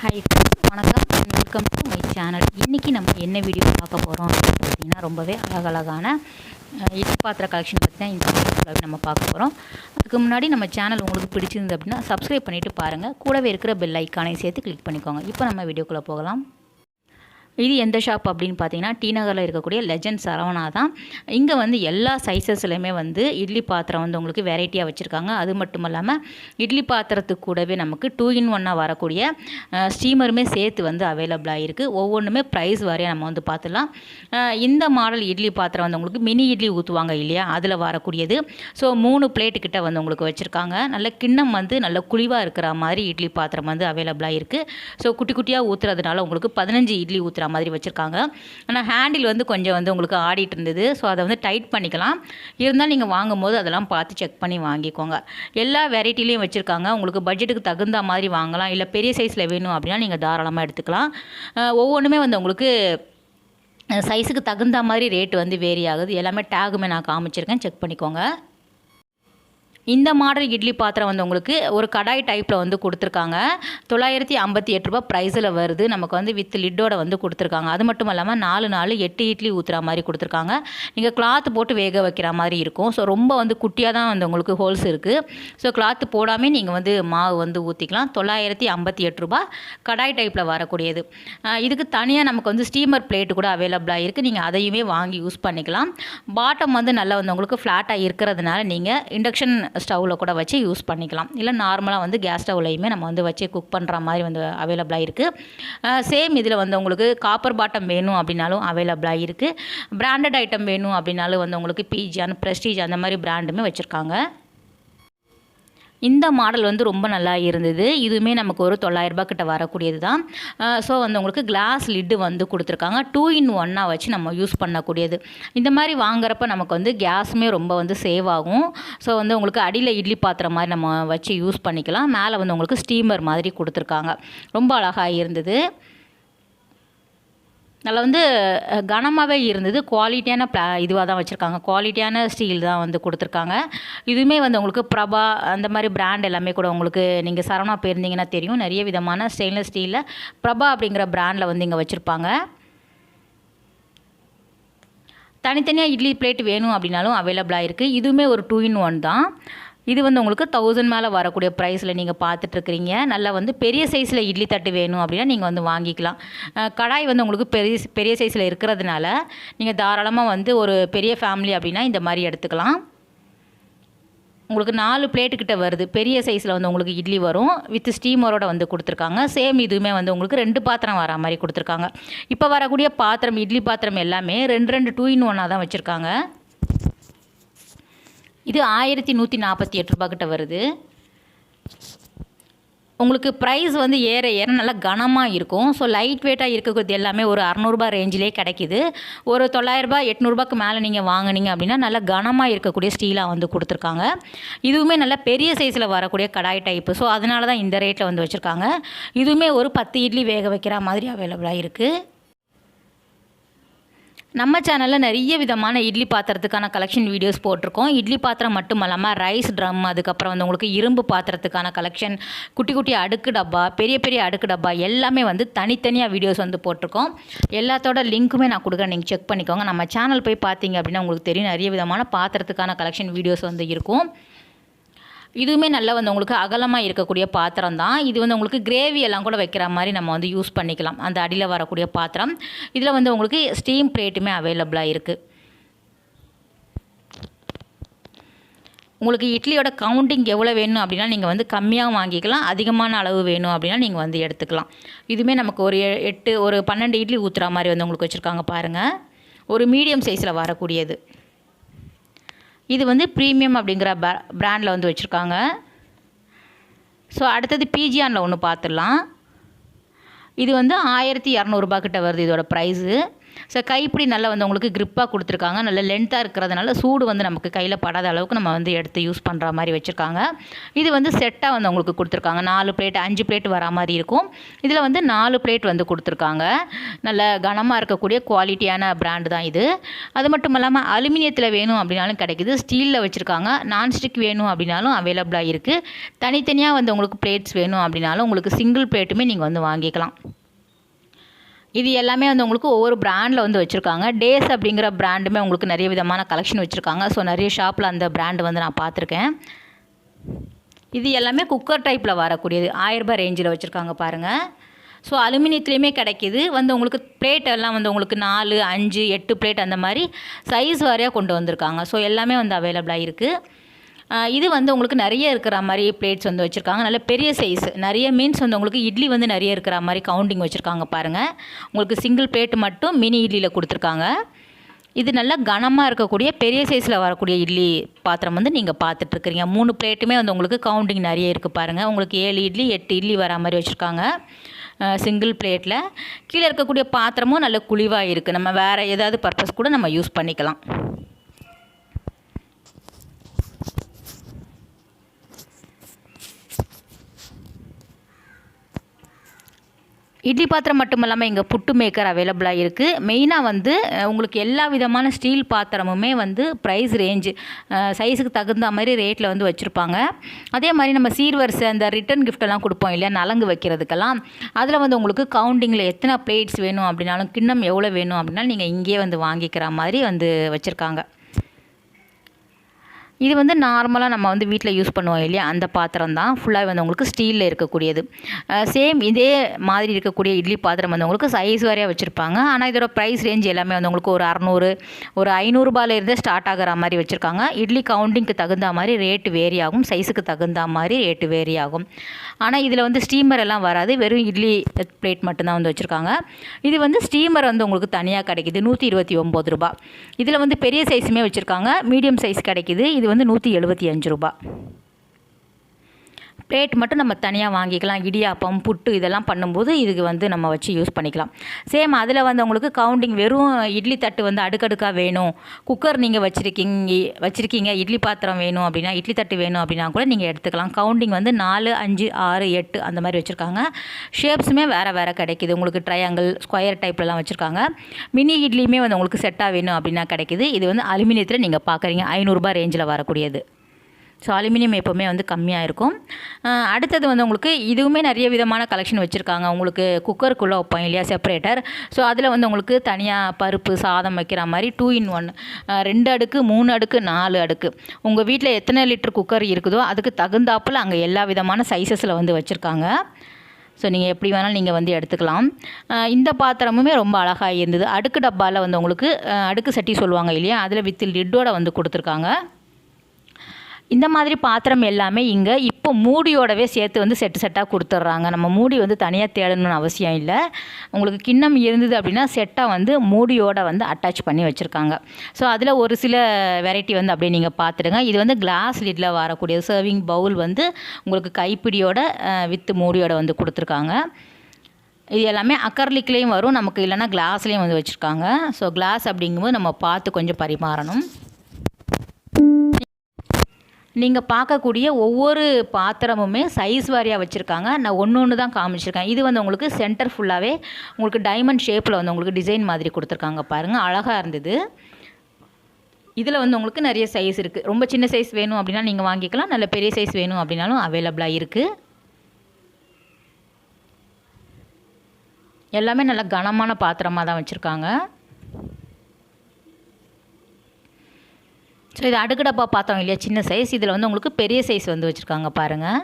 Hi வணக்கம் welcome to my channel இன்றைக்கி நம்ம என்ன வீடியோ பார்க்க போகிறோம் அப்படின்னு ரொம்பவே அழகழகான இட்லி பாத்திர கலெக்ஷன் பற்றி தான் இந்த வீடியோவில் நம்ம பார்க்க போகிறோம் அதுக்கு முன்னாடி நம்ம சேனல் உங்களுக்கு பிடிச்சிருந்து அப்படின்னா சப்ஸ்கிரைப் பண்ணிவிட்டு பாருங்கள் கூடவே இருக்கிற பெல் ஐக்கானை சேர்த்து கிளிக் பண்ணிக்கோங்க. இப்போ நம்ம வீடியோக்குள்ளே போகலாம். இது எந்த ஷாப் அப்படின்னு பார்த்தீங்கன்னா டி நகரில் இருக்கக்கூடிய லெஜண்ட் சரவணா தான். இங்கே வந்து எல்லா சைஸஸ்லையுமே வந்து இட்லி பாத்திரம் வந்து உங்களுக்கு வெரைட்டியாக வச்சுருக்காங்க. அது மட்டும் இல்லாமல் இட்லி பாத்திரத்துக்கு கூடவே நமக்கு டூ இன் ஒன்னாக வரக்கூடிய ஸ்டீமருமே சேர்த்து வந்து அவைலபிளாக இருக்குது ஒவ்வொன்றுமே ப்ரைஸ் வரைய நம்ம வந்து பார்த்துலாம் இந்த மாடல் இட்லி பாத்திரம் வந்து உங்களுக்கு மினி இட்லி ஊற்றுவாங்க இல்லையா? அதில் வரக்கூடியது. ஸோ மூணு பிளேட்டு கிட்ட வந்து உங்களுக்கு வச்சுருக்காங்க. நல்ல கிண்ணம் வந்து நல்ல குழிவாக இருக்கிற மாதிரி இட்லி பாத்திரம் வந்து அவைலபிளாக இருக்குது ஸோ குட்டி குட்டியாக ஊற்றுறதுனால உங்களுக்கு பதினஞ்சு இட்லி வைக்கிற மாதிரி வச்சுருக்காங்க. ஆனால் ஹேண்டில் வந்து கொஞ்சம் வந்து உங்களுக்கு ஆடிட்டு இருந்தது. ஸோ அதை வந்து டைட் பண்ணிக்கலாம். இருந்தாலும் நீங்கள் வாங்கும்போது அதெல்லாம் பார்த்து செக் பண்ணி வாங்கிக்கோங்க. எல்லா வெரைட்டிலையும் வச்சுருக்காங்க. உங்களுக்கு பட்ஜெட்டுக்கு தகுந்த மாதிரி வாங்கலாம். இல்லை பெரிய சைஸில் வேணும் அப்படின்னா நீங்கள் தாராளமாக எடுத்துக்கலாம். ஒவ்வொன்றுமே வந்து உங்களுக்கு சைஸுக்கு தகுந்த மாதிரி ரேட் வந்து வேரி ஆகுது. எல்லாமே டேகுமே நான் காமிச்சிருக்கேன். செக் பண்ணிக்கோங்க. இந்த மாடல் இட்லி பாத்திரம் வந்து உங்களுக்கு ஒரு கடாய் டைப்பில் வந்து கொடுத்துருக்காங்க. தொள்ளாயிரத்தி ஐம்பத்தி எட்டு ரூபா ப்ரைஸில் வருது. நமக்கு வந்து வித் லிட்டோட வந்து கொடுத்துருக்காங்க. அது மட்டும் இல்லாமல் நாலு நாலு எட்டு இட்லி ஊற்றுற மாதிரி கொடுத்துருக்காங்க. நீங்கள் கிளாத் போட்டு வேக வைக்கிற மாதிரி இருக்கும். ஸோ ரொம்ப வந்து குட்டியாக தான் வந்து உங்களுக்கு ஹோல்ஸ் இருக்குது ஸோ கிளாத் போடாமல் நீங்கள் வந்து மாவு வந்து ஊற்றிக்கலாம் தொள்ளாயிரத்தி ஐம்பத்தி எட்டு ரூபா கடாய் டைப்பில் வரக்கூடியது. இதுக்கு தனியாக நமக்கு வந்து ஸ்டீமர் பிளேட்டு கூட அவைலபிளாக இருக்குது நீங்கள் அதையுமே வாங்கி யூஸ் பண்ணிக்கலாம். பாட்டம் வந்து நல்லா வந்து உங்களுக்கு ஃப்ளாட்டாக இருக்கிறதுனால நீங்கள் இண்டக்ஷன் ஸ்டவ்வில் கூட வச்சு யூஸ் பண்ணிக்கலாம். இல்லை நார்மலாக வந்து கேஸ் ஸ்டவ்லையுமே நம்ம வந்து வச்சு குக் பண்ணுற மாதிரி வந்து அவைலபிளாக இருக்குது சேம் இதில் வந்து உங்களுக்கு காப்பர் பாட்டம் வேணும் அப்படின்னாலும் அவைலபிளாக இருக்குது பிராண்டட் ஐட்டம் வேணும் அப்படின்னாலும் வந்து உங்களுக்கு பிஜியான் ப்ரெஸ்டீஜ் அந்த மாதிரி பிராண்டுமே வச்சுருக்காங்க. இந்த மாடல் வந்து ரொம்ப நல்லா இருந்தது. இதுவுமே நமக்கு ஒரு தொள்ளாயிரரூபா கிட்ட வரக்கூடியது தான். ஸோ வந்து உங்களுக்கு கிளாஸ் லிட்டு வந்து கொடுத்துருக்காங்க. டூ இன் ஒன்னாக வச்சு நம்ம யூஸ் பண்ணக்கூடியது. இந்த மாதிரி வாங்குறப்ப நமக்கு வந்து கேஸுமே ரொம்ப வந்து சேவ் ஆகும். ஸோ வந்து உங்களுக்கு அடியில் இட்லி பாத்திரம் மாதிரி நம்ம வச்சு யூஸ் பண்ணிக்கலாம். மேலே வந்து உங்களுக்கு ஸ்டீமர் மாதிரி கொடுத்துருக்காங்க. ரொம்ப அழகாக இருந்தது. அதில் வந்து கனமாகவே இருந்தது. குவாலிட்டியான ப்ளா இதுவாக தான் வச்சுருக்காங்க. குவாலிட்டியான ஸ்டீல் தான் வந்து கொடுத்துருக்காங்க. இதுவுமே வந்து உங்களுக்கு பிரபா அந்த மாதிரி பிராண்ட் எல்லாமே கூட உங்களுக்கு நீங்கள் சரவணா போயிருந்தீங்கன்னா தெரியும். நிறைய விதமான ஸ்டெயின்லெஸ் ஸ்டீலில் பிரபா அப்படிங்கிற பிராண்டில் வந்து இங்கே வச்சுருப்பாங்க. தனித்தனியாக இட்லி பிளேட் வேணும் அப்படின்னாலும் அவைலபிளாக இருக்குது இதுவுமே ஒரு டூ இன் ஒன் தான். இது வந்து உங்களுக்கு தௌசண்ட் மேலே வரக்கூடிய ப்ரைஸில் நீங்கள் பார்த்துட்ருக்குறீங்க. நல்லா வந்து பெரிய சைஸில் இட்லி தட்டு வேணும் அப்படின்னா நீங்கள் வந்து வாங்கிக்கலாம். கடாய் வந்து உங்களுக்கு பெரிய பெரிய சைஸில் இருக்கிறதுனால நீங்கள் தாராளமாக வந்து ஒரு பெரிய ஃபேமிலி அப்படின்னா இந்த மாதிரி எடுத்துக்கலாம். உங்களுக்கு நாலு பிளேட்டுக்கிட்ட வருது. பெரிய சைஸில் வந்து உங்களுக்கு இட்லி வரும். வித் ஸ்டீமரோட வந்து கொடுத்துருக்காங்க. சேம் இதுவுமே வந்து உங்களுக்கு ரெண்டு பாத்திரம் வர மாதிரி கொடுத்துருக்காங்க. இப்போ வரக்கூடிய பாத்திரம் இட்லி பாத்திரம் எல்லாமே ரெண்டு ரெண்டு டூ இன் ஒன்னாக தான் வச்சுருக்காங்க. இது ஆயிரத்தி நூற்றி நாற்பத்தி எட்டு ரூபா கிட்ட வருது. உங்களுக்கு ப்ரைஸ் வந்து ஏற ஏற நல்லா கனமாக இருக்கும். ஸோ லைட் வெயிட்டாக இருக்கக்கூடியது எல்லாமே ஒரு அறநூறுபா ரேஞ்சிலே கிடைக்கிது. ஒரு தொள்ளாயிரரூபா எட்நூறுபாக்கு மேலே நீங்கள் வாங்குனீங்க அப்படின்னா நல்லா கனமாக இருக்கக்கூடிய ஸ்டீலாக வந்து கொடுத்துருக்காங்க. இதுவுமே நல்லா பெரிய சைஸில் வரக்கூடிய கடாய் டைப்பு ஸோ அதனால தான் இந்த ரேட்டில் வந்து வச்சுருக்காங்க. இதுவுமே ஒரு பத்து இட்லி வேக வைக்கிற மாதிரி அவைலபிளாக இருக்குது நம்ம சேனலில் நிறைய விதமான இட்லி பாத்திரத்துக்கான கலெக்ஷன் வீடியோஸ் போட்டிருக்கோம். இட்லி பாத்திரம் மட்டும் இல்லாமல் ரைஸ் ட்ரம் அதுக்கப்புறம் வந்து உங்களுக்கு இரும்பு பாத்திரத்துக்கான கலெக்ஷன் குட்டி குட்டி அடுக்கு டப்பா பெரிய பெரிய அடுக்கு டப்பா எல்லாமே வந்து தனித்தனியாக வீடியோஸ் வந்து போட்டிருக்கோம். எல்லாத்தோட லிங்க்குமே நான் கொடுக்குறேன். நீங்கள் செக் பண்ணிக்கோங்க. நம்ம சேனல் போய் பார்த்தீங்க அப்படின்னா உங்களுக்கு தெரியும். நிறைய விதமான பாத்திரத்துக்கான கலெக்ஷன் வீடியோஸ் வந்து இருக்கும். இதுவுமே நல்லா வந்து உங்களுக்கு அகலமாக இருக்கக்கூடிய பாத்திரம் தான் இது வந்து உங்களுக்கு கிரேவி எல்லாம் கூட வைக்கிற மாதிரி நம்ம வந்து யூஸ் பண்ணிக்கலாம். அந்த அடியில் வரக்கூடிய பாத்திரம். இதில் வந்து உங்களுக்கு ஸ்டீம் பிளேட்டுமே அவைலபிளாக இருக்குது உங்களுக்கு இட்லியோட கவுண்டிங் எவ்வளோ வேணும் அப்படின்னா நீங்கள் வந்து கம்மியாக வாங்கிக்கலாம் அதிகமான அளவு வேணும் அப்படின்னா நீங்கள் வந்து எடுத்துக்கலாம். இதுவுமே நமக்கு ஒரு எ- எட்டு ஒரு பன்னெண்டு இட்லி ஊற்றுற மாதிரி வந்து உங்களுக்கு வச்சுருக்காங்க பாருங்கள் ஒரு மீடியம் சைஸில் வரக்கூடியது. இது வந்து ப்ரீமியம் அப்படிங்கிற ப்ராண்டில் வந்து வச்சுருக்காங்க. ஸோ அடுத்தது பிஜியானில் ஒன்று பார்த்துடலாம் இது வந்து ஆயிரத்தி இரநூறுபா கிட்ட வருது இதோட ப்ரைஸு ஸோ கைப்பிடி நல்லா வந்து உங்களுக்கு கிரிப்பாக கொடுத்துருக்காங்க. நல்ல லென்த்தாக இருக்கிறதுனால சூடு வந்து நமக்கு கையில் படாத அளவுக்கு நம்ம வந்து எடுத்து யூஸ் பண்ணுற மாதிரி வச்சுருக்காங்க. இது வந்து செட்டாக வந்து உங்களுக்கு கொடுத்துருக்காங்க. நாலு பிளேட் அஞ்சு பிளேட் வரா மாதிரி இருக்கும். இதில் வந்து நாலு பிளேட் வந்து கொடுத்துருக்காங்க. நல்ல கனமாக இருக்கக்கூடிய குவாலிட்டியான பிராண்டு தான் இது. அது மட்டும் இல்லாமல் அலுமினியத்தில் வேணும் அப்படின்னாலும் கிடைக்குது. ஸ்டீலில் வச்சுருக்காங்க. நான்ஸ்டிக் வேணும் அப்படின்னாலும் அவைலபிளாக இருக்குது தனித்தனியாக வந்து உங்களுக்கு பிளேட்ஸ் வேணும் அப்படின்னாலும் உங்களுக்கு சிங்கிள் பிளேட்டுமே நீங்கள் வந்து வாங்கிக்கலாம். இது எல்லாமே வந்து உங்களுக்கு ஒவ்வொரு பிராண்டில் வந்து வச்சுருக்காங்க. டேஸ் அப்படிங்கிற பிராண்டுமே உங்களுக்கு நிறைய விதமான கலெக்ஷன் வச்சுருக்காங்க. ஸோ நிறைய ஷாப்பில் அந்த பிராண்டு வந்து நான் பார்த்துருக்கேன். இது எல்லாமே குக்கர் டைப்பில் வரக்கூடியது. ஆயிரரூபா ரேஞ்சில் வச்சுருக்காங்க பாருங்கள் ஸோ அலுமினியத்துலேயுமே கிடைக்கிது. வந்து உங்களுக்கு பிளேட் எல்லாம் வந்து உங்களுக்கு நாலு அஞ்சு எட்டு பிளேட் அந்த மாதிரி சைஸ் வரையாக கொண்டு வந்திருக்காங்க. ஸோ எல்லாமே வந்து அவைலபிளாக இருக்குது இது வந்து உங்களுக்கு நிறைய இருக்கிற மாதிரி பிளேட்ஸ் வந்து வச்சுருக்காங்க. நல்ல பெரிய சைஸ் நிறைய மீன்ஸ் வந்து உங்களுக்கு இட்லி வந்து நிறைய இருக்கிற மாதிரி கவுண்டிங் வச்சுருக்காங்க பாருங்கள் உங்களுக்கு சிங்கிள் பிளேட் மட்டும் மினி இட்லியில் கொடுத்துருக்காங்க. இது நல்லா கனமாக இருக்கக்கூடிய பெரிய சைஸில் வரக்கூடிய இட்லி பாத்திரம் வந்து நீங்கள் பார்த்துட்ருக்குறீங்க மூணு பிளேட்டுமே வந்து உங்களுக்கு கவுண்டிங் நிறைய இருக்குது பாருங்கள் உங்களுக்கு ஏழு இட்லி எட்டு இட்லி வரா மாதிரி வச்சுருக்காங்க. சிங்கிள் பிளேட்டில் கீழே இருக்கக்கூடிய பாத்திரமும் நல்ல குழிவாக இருக்குது நம்ம வேறு ஏதாவது பர்பஸ் கூட நம்ம யூஸ் பண்ணிக்கலாம். இட்லி பாத்திரம் மட்டும் இல்லாமல் இங்கே புட்டு மேக்கர் அவைலபிளாக இருக்குது மெயினாக வந்து உங்களுக்கு எல்லா விதமான ஸ்டீல் பாத்திரமுமே வந்து ப்ரைஸ் ரேஞ்சு சைஸுக்கு தகுந்த மாதிரி ரேட்டில் வந்து வச்சுருப்பாங்க. அதே மாதிரி நம்ம சீர்வரிசை அந்த ரிட்டன் கிஃப்டெல்லாம் கொடுப்போம் இல்லையா? நலங்கு வைக்கிறதுக்கெல்லாம். அதில் வந்து உங்களுக்கு கவுண்டிங்கில் எத்தனை பிளேட்ஸ் வேணும் அப்படின்னாலும் கிண்ணம் எவ்வளோ வேணும் அப்படின்னாலும் நீங்கள் இங்கேயே வந்து வாங்கிக்கிற மாதிரி வந்து வச்சுருக்காங்க. இது வந்து நார்மலாக நம்ம வந்து வீட்டில் யூஸ் பண்ணுவோம் இல்லையா? அந்த பாத்திரம் தான் ஃபுல்லாக வந்து உங்களுக்கு ஸ்டீலில் இருக்கக்கூடியது. சேம் இதே மாதிரி இருக்கக்கூடிய இட்லி பாத்திரம் வந்து உங்களுக்கு சைஸ் வரையாக வச்சுருப்பாங்க. ஆனால் இதோட ப்ரைஸ் ரேஞ்ச் எல்லாமே வந்து உங்களுக்கு ஒரு அறநூறு ஒரு ஐநூறுரூபாலேருந்தே ஸ்டார்ட் ஆகிற மாதிரி வச்சுருக்காங்க. இட்லி கவுண்டிங்க்கு தகுந்த மாதிரி ரேட்டு வேரி ஆகும் சைஸுக்கு தகுந்த மாதிரி ரேட்டு வேரி ஆகும் ஆனால் இதில் வந்து ஸ்டீமர் எல்லாம் வராது. வெறும் இட்லி பிளேட் மட்டும்தான் வந்து வச்சுருக்காங்க. இது வந்து ஸ்டீமர் வந்து உங்களுக்கு தனியாக கிடைக்குது. நூற்றி இருபத்தி ஒம்பது ரூபா இதில் வந்து பெரிய சைஸுமே வச்சுருக்காங்க. மீடியம் சைஸ் கிடைக்குது. இது வந்து நூற்றி எழுபத்தி அஞ்சு ரூபா. பிளேட் மட்டும் நம்ம தனியாக வாங்கிக்கலாம். இடியாப்பம் புட்டு இதெல்லாம் பண்ணும்போது இதுக்கு வந்து நம்ம வச்சு யூஸ் பண்ணிக்கலாம். சேம் அதில் வந்து உங்களுக்கு கவுண்டிங் வெறும் இட்லி தட்டு வந்து அடுக்கடுக்காக வேணும். குக்கர் நீங்கள் வச்சுருக்கீங்க வச்சுருக்கீங்க. இட்லி பாத்திரம் வேணும் அப்படின்னா இட்லி தட்டு வேணும் அப்படின்னா கூட நீங்கள் எடுத்துக்கலாம். கவுண்டிங் வந்து நாலு அஞ்சு ஆறு எட்டு அந்த மாதிரி வச்சுருக்காங்க. ஷேப்ஸுமே வேறு வேறு கிடைக்குது. உங்களுக்கு ட்ரையாங்கிள் ஸ்கொயர் டைப்லலாம் வச்சுருக்காங்க. மினி இட்லியுமே வந்து உங்களுக்கு செட்டாக வேணும் அப்படின்னா கிடைக்குது. இது வந்து அலுமினியத்தில் நீங்கள் பார்க்குறீங்க ஐநூறுரூபா ரேஞ்சில் வரக்கூடியது. ஸோ அலுமினியம் எப்போவுமே வந்து கம்மியாக இருக்கும். அடுத்தது வந்து உங்களுக்கு இதுவுமே நிறைய விதமான கலெக்ஷன் வச்சுருக்காங்க. உங்களுக்கு குக்கருக்குள்ளே வைப்போம் இல்லையா செப்பரேட்டர் ஸோ அதில் வந்து உங்களுக்கு தனியாக பருப்பு சாதம் வைக்கிற மாதிரி டூ இன் ஒன் ரெண்டு அடுக்கு மூணு அடுக்கு நாலு அடுக்கு. உங்கள் வீட்டில் எத்தனை லிட்டர் குக்கர் இருக்குதோ அதுக்கு தகுந்தாப்பில் அங்கே எல்லா விதமான சைஸஸில் வந்து வச்சுருக்காங்க. ஸோ நீங்கள் எப்படி வேணாலும் நீங்கள் வந்து எடுத்துக்கலாம். இந்த பாத்திரமுமே ரொம்ப அழகாக இருந்தது. அடுக்கு டப்பாவில் வந்து உங்களுக்கு அடுக்கு சட்டி சொல்லுவாங்க இல்லையா அதில் வித்து லிட்டோட வந்து கொடுத்துருக்காங்க. இந்த மாதிரி பாத்திரம் எல்லாமே இங்கே இப்போ மூடியோடவே சேர்த்து வந்து செட்டு செட்டாக கொடுத்துட்றாங்க நம்ம மூடி வந்து தனியாக தேடணும்னு அவசியம் இல்லை. உங்களுக்கு கிண்ணம் இருந்தது அப்படின்னா செட்டாக வந்து மூடியோட வந்து அட்டாச் பண்ணி வச்சுருக்காங்க. ஸோ அதில் ஒரு சில வெரைட்டி வந்து அப்படியே நீங்கள் பார்த்துடுங்க இது வந்து கிளாஸ் லிட்டில் வரக்கூடிய சர்விங் பவுல் வந்து உங்களுக்கு கைப்பிடியோட வித்து மூடியோட வந்து கொடுத்துருக்காங்க. இது எல்லாமே அக்கர்லிக்லேயும் வரும். நமக்கு இல்லைன்னா கிளாஸ்லேயும் வந்து வச்சுருக்காங்க. ஸோ கிளாஸ் அப்படிங்கும்போது நம்ம பார்த்து கொஞ்சம் பரிமாறணும். நீங்கள் பார்க்கக்கூடிய ஒவ்வொரு பாத்திரமுமே சைஸ் வாரியாக வச்சுருக்காங்க. நான் ஒன்று ஒன்று தான் காமிச்சிருக்கேன். இது வந்து உங்களுக்கு சென்டர் ஃபுல்லாகவே உங்களுக்கு டைமண்ட் ஷேப்பில் வந்து உங்களுக்கு டிசைன் மாதிரி கொடுத்துருக்காங்க பாருங்கள் அழகாக இருந்தது. இதில் வந்து உங்களுக்கு நிறைய சைஸ் இருக்குது ரொம்ப சின்ன சைஸ் வேணும் அப்படின்னா நீங்கள் வாங்கிக்கலாம். நல்ல பெரிய சைஸ் வேணும் அப்படின்னாலும் அவைலபிளாக இருக்குது எல்லாமே நல்ல கனமான பாத்திரமாக தான் வச்சுருக்காங்க. ஸோ இது அடுக்கு டப்பா பார்த்தோம் இல்லையா? சின்ன சைஸ் இதில் வந்து உங்களுக்கு பெரிய சைஸ் வந்து வச்சுருக்காங்க பாருங்கள்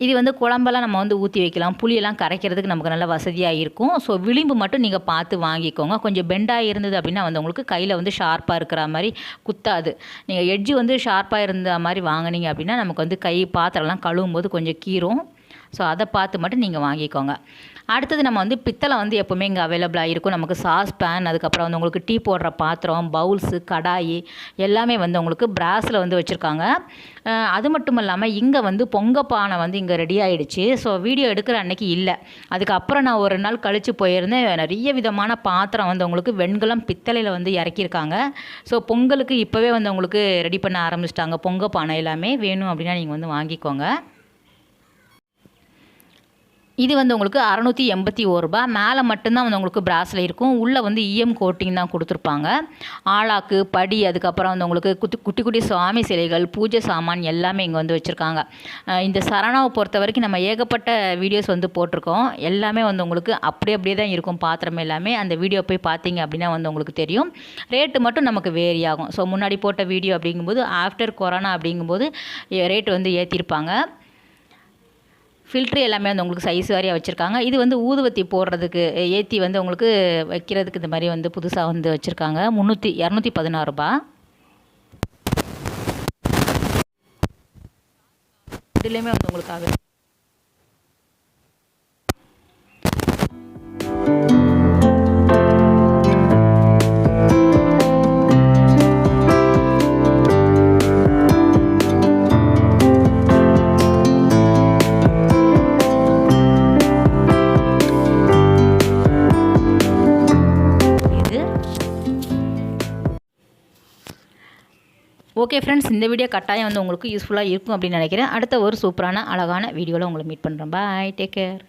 இது வந்து குழம்பெல்லாம் நம்ம வந்து ஊற்றி வைக்கலாம். புளியெல்லாம் கரைக்கிறதுக்கு நமக்கு நல்ல வசதியாக இருக்கும். ஸோ விளிம்பு மட்டும் நீங்கள் பார்த்து வாங்கிக்கோங்க. கொஞ்சம் பெண்டாக இருந்தது அப்படின்னா வந்து உங்களுக்கு கையில் வந்து ஷார்ப்பாக இருக்கிற மாதிரி குத்தாது. நீங்கள் எட்ஜு வந்து ஷார்ப்பாக இருந்த மாதிரி வாங்கினீங்க அப்படின்னா நமக்கு வந்து கை பாத்திரம்லாம் கழுவும் போது கொஞ்சம் கீரும் ஸோ அதை பார்த்து மட்டும் நீங்கள் வாங்கிக்கோங்க. அடுத்தது நம்ம வந்து பித்தளை வந்து எப்போவுமே இங்கே அவைலபிளாக இருக்கும். நமக்கு சாஸ் பேன் அதுக்கப்புறம் வந்து உங்களுக்கு டீ போடுற பாத்திரம் பவுல்ஸு கடாயி எல்லாமே வந்து உங்களுக்கு பிராஸில் வந்து வச்சுருக்காங்க. அது மட்டும் இல்லாமல் இங்கே வந்து பொங்க பானை வந்து இங்கே ரெடி ஆகிடுச்சு ஸோ வீடியோ எடுக்கிற அன்னைக்கு இல்லை. அதுக்கப்புறம் நான் ஒரு நாள் கழித்து போயிருந்தேன். நிறைய விதமான பாத்திரம் வந்து உங்களுக்கு வெண்கலம் பித்தளையில் வந்து இறக்கியிருக்காங்க. ஸோ பொங்கலுக்கு இப்போவே வந்து உங்களுக்கு ரெடி பண்ண ஆரம்பிச்சிட்டாங்க. பொங்க பானை எல்லாமே வேணும் அப்படின்னா நீங்கள் வந்து வாங்கிக்கோங்க. இது வந்து உங்களுக்கு அறநூற்றி எண்பத்தி ஒரு மேலே மட்டும்தான் வந்து உங்களுக்கு பிராஸில் இருக்கும். உள்ளே வந்து இஎம் கோட்டிங் தான் கொடுத்துருப்பாங்க. ஆளாக்கு படி அதுக்கப்புறம் வந்து உங்களுக்கு குட்டி குட்டி குட்டி சுவாமி சிலைகள் பூஜை சாமான் எல்லாமே இங்கே வந்து வச்சுருக்காங்க. இந்த சரணாவை பொறுத்த வரைக்கும் நம்ம ஏகப்பட்ட வீடியோஸ் வந்து போட்டிருக்கோம். எல்லாமே வந்து உங்களுக்கு அப்படியே அப்படியே தான் இருக்கும் பாத்திரம் எல்லாமே. அந்த வீடியோ போய் பார்த்தீங்க அப்படின்னா வந்து உங்களுக்கு தெரியும். ரேட்டு மட்டும் நமக்கு வேரி ஆகும். ஸோ முன்னாடி போட்ட வீடியோ அப்படிங்கும்போது ஆஃப்டர் கொரோனா அப்படிங்கும்போது ரேட்டு வந்து ஏற்றிருப்பாங்க ஃபில்ட்ரு எல்லாமே வந்து உங்களுக்கு சைஸ் வாரியாக வச்சுருக்காங்க. இது வந்து ஊதுவத்தி போடுறதுக்கு ஏற்றி வந்து உங்களுக்கு வைக்கிறதுக்கு இந்த மாதிரி வந்து புதுசாக வந்து வச்சுருக்காங்க. முந்நூற்றி இரநூத்தி பதினாறு ரூபா. இதுலேயுமே வந்து உங்களுக்காக ஓகே ஃப்ரெண்ட்ஸ் இந்த வீடியோ கட்டாயம் வந்து உங்களுக்கு யூஸ்ஃபுல்லாக இருக்கும் அப்படின்னு நினைக்கிறேன். அடுத்த ஒரு சூப்பரான அழகான வீடியோவில் உங்களை மீட் பண்ணுறேன் பாய் டேக் கேர்